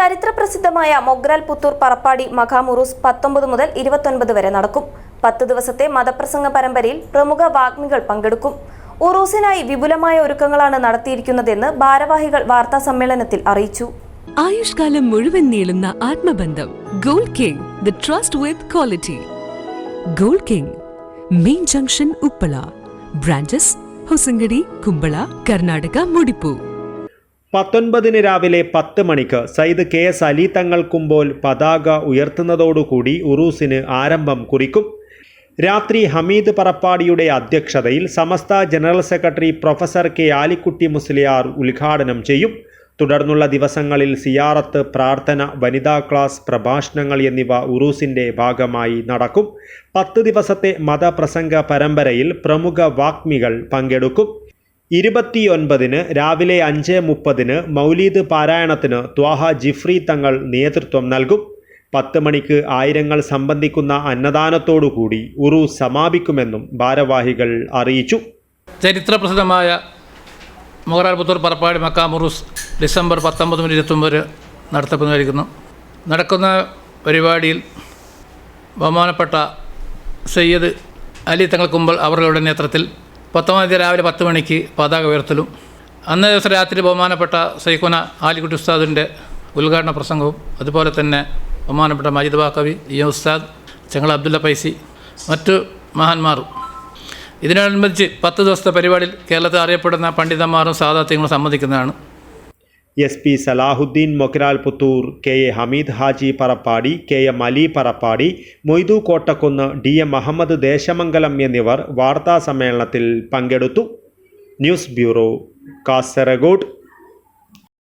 ചരിത്രപ്രസിദ്ധമായ മൊഗ്രാൽ പുത്തൂർ പറപ്പാടി മഖാമുറൂസ് പത്തൊമ്പത് മുതൽ ഇരുപത്തൊൻപത് വരെ നടക്കും. പത്ത് ദിവസത്തെ മതപ്രസംഗ പരമ്പരയിൽ പ്രമുഖ വാഗ്മികൾ പങ്കെടുക്കും. ഉറൂസിനായി വിപുലമായ ഒരുക്കങ്ങളാണ് നടത്തിയിരിക്കുന്നതെന്ന് ഭാരവാഹികൾ വാർത്താ സമ്മേളനത്തിൽ അറിയിച്ചു. ആയുഷ്കാലം മുഴുവൻ നീളുന്ന ആത്മബന്ധം gold king the trust with quality gold king main junction Uppala branches Hosangadi Kumbala Karnataka മുടിപ്പൂ. പത്തൊൻപതിന് രാവിലെ പത്ത് മണിക്ക് സയ്യിദ് കെ എസ് അലി തങ്ങൾ കുമ്പോൾ പതാക ഉയർത്തുന്നതോടുകൂടി ഉറൂസിന് ആരംഭം കുറിക്കും. രാത്രി ഹമീദ് പറപ്പാടിയുടെ അധ്യക്ഷതയിൽ Samastha general secretary professor K Alikutty Musliyar ഉദ്ഘാടനം ചെയ്യും. തുടർന്നുള്ള ദിവസങ്ങളിൽ സിയാറത്ത് പ്രാർത്ഥന വനിതാ ക്ലാസ് പ്രഭാഷണങ്ങൾ എന്നിവ ഉറൂസിന്റെ ഭാഗമായി നടക്കും. പത്ത് ദിവസത്തെ മതപ്രസംഗ പരമ്പരയിൽ പ്രമുഖ വാഗ്മികൾ പങ്കെടുക്കും. ഇരുപത്തിയൊൻപതിന് രാവിലെ അഞ്ച് മുപ്പതിന് മൗലീദ് പാരായണത്തിന് ത്വാഹ ജിഫ്രി തങ്ങൾ നേതൃത്വം നൽകും. പത്ത് മണിക്ക് ആയിരങ്ങൾ സംബന്ധിക്കുന്ന അന്നദാനത്തോടുകൂടി ഉറു സമാപിക്കുമെന്നും ഭാരവാഹികൾ അറിയിച്ചു. ചരിത്രപ്രസിദ്ധമായ മൊഹറാൽ പുത്തൂർ പറപ്പാടി മക്കാമുറുസ് ഡിസംബർ പത്തൊമ്പത് മുതൽ ഇരുപത്തൊമ്പത് നടത്തപ്പെടുന്നതായിരിക്കുന്നു നടക്കുന്ന പരിപാടിയിൽ ബഹുമാനപ്പെട്ട സയ്യദ് അലി തങ്ങൾ അവരുടെ നേതൃത്വത്തിൽ പത്തൊമ്പതാം തീയതി രാവിലെ പത്ത് മണിക്ക് പതാക ഉയർത്തലും. അന്നേ ദിവസം രാത്രി ബഹുമാനപ്പെട്ട സൈഖുന ആലിക്കുട്ടി ഉസ്താദിന്റെ ഉദ്ഘാടന പ്രസംഗവും അതുപോലെ തന്നെ ബഹുമാനപ്പെട്ട മജിദ് ബാക്കവി ഇ ഉസ്താദ് ചെങ്ങള അബ്ദുല്ല പൈസി മറ്റു മഹാന്മാരും. ഇതിനോടനുബന്ധിച്ച് പത്ത് ദിവസത്തെ പരിപാടിയിൽ കേരളത്തിൽ അറിയപ്പെടുന്ന പണ്ഡിതന്മാരും സാധാത്യങ്ങളും സംബന്ധിക്കുന്നതാണ്. S P Salahuddin Mogral Puthur K A Hameed Haji Parappadi K M Ali Parappadi Moidu Kottakkunnu D M Ahmed Deshamangalam എന്നിവർ വാർത്താ സമ്മേളനത്തിൽ പങ്കെടുത്തു. News bureau Kasaragod.